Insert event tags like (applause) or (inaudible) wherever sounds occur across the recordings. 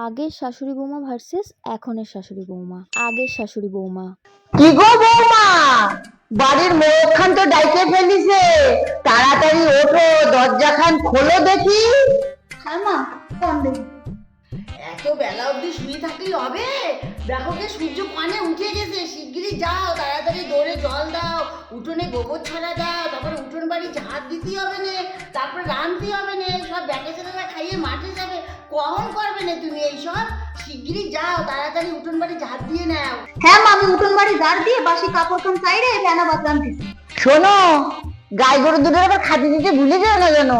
আগের শাশুড়ি বৌমা ভার্সেস এখনের শাশুড়ি বৌমা। আগের শাশুড়ি বৌমা। কি গো বৌমা? বাড়ির মোড়খান তো ডাইকে ফেলিছে। তাড়াতাড়ি ওঠো দরজা খান খোলো দেখি। হ্যাঁ মা কোন এত বেলা অবধি শুয়ে থাকলেই হবে। দেখো কে সূর্য পানে উঠে গেছে। শিগগিরই যাও তাড়াতাড়ি দৌড়ে জল দাও উঠোনে গোবর ছড়া দাও তারপরে উঠোন বাড়ি ঝাড় দিতে হবে না তারপরে রাঁধতে হবে না সব ব্যাটে ছেলেরা খাইয়ে মাঠে যাবে। কখন করবে না তুমি এইসব শিগগিরই যাও তাড়াতাড়ি উঠোন বাড়ি ঝাড় দিয়ে নাও। হ্যাঁ মা আমি উঠোন বাড়ি ঝাড় দিয়ে বাসি কাপড় কান চাইরে ফেনা বাতলাম শোনো গাই গরু দুটোর আবার খাতি দিতে ভুলে যাও না যেন।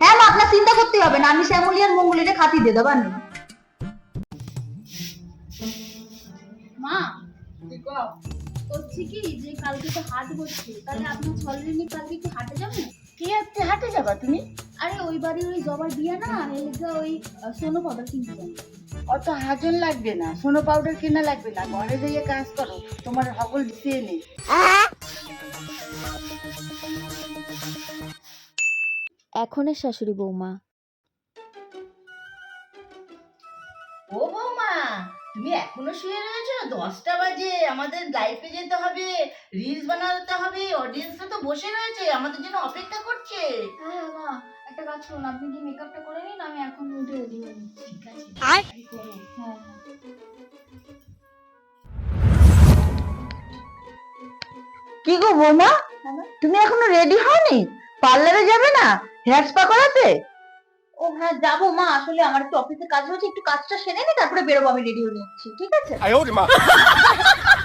হ্যাঁ মা আপনার চিন্তা করতে হবে না আমি শ্যামলি আর মঙ্গলিরে খাতি দিয়ে দেবার মা বলছি কি যে কালকে তো হাট বসছে তাহলে আপনার ছলরিনি কালকে কি হাটে যাবেন কি হচ্ছে হাটে যাবা তুমি? আরে ওই বাড়ির ওই জবার বিয়া না এলাকা ওই সোনো পাউডার কিনতে অত হাজন লাগবে না সোনো পাউডার কেনা লাগবে না ঘরে যেয়ে কাজ করো তোমার সকল দিয়ে নে এখনের শাশুড়ি বৌমা। ও বৌমা তুমি এখনও শুয়ে রয়েছো? দশটা বাজে আমাদের লাইফে যেতে হবে রিলস বানাতে হবে অডিয়েন্সরা তো বসে রয়েছে আমাদের জন্য অপেক্ষা করছে। হ্যাঁ মা। একটা কাজ করুন আপনি কি মেকআপটা করে নিন? আমি এখন উঠে রেডি হয়ে নিচ্ছি। ঠিক আছে? আর? হ্যাঁ, হ্যাঁ। কি গো বৌমা? তুমি এখনও রেডি হওনি? পার্লারে যাবে না? হেয়ার স্পা করাতে? ও হ্যাঁ যাব মা। আসলে আমার একটু অফিসে কাজ হচ্ছে একটু কাজটা সেরে নি তারপরে বেরোবো আমি রেডি হয়ে নিচ্ছি। ঠিক আছে? আয় ওরে মা। (laughs)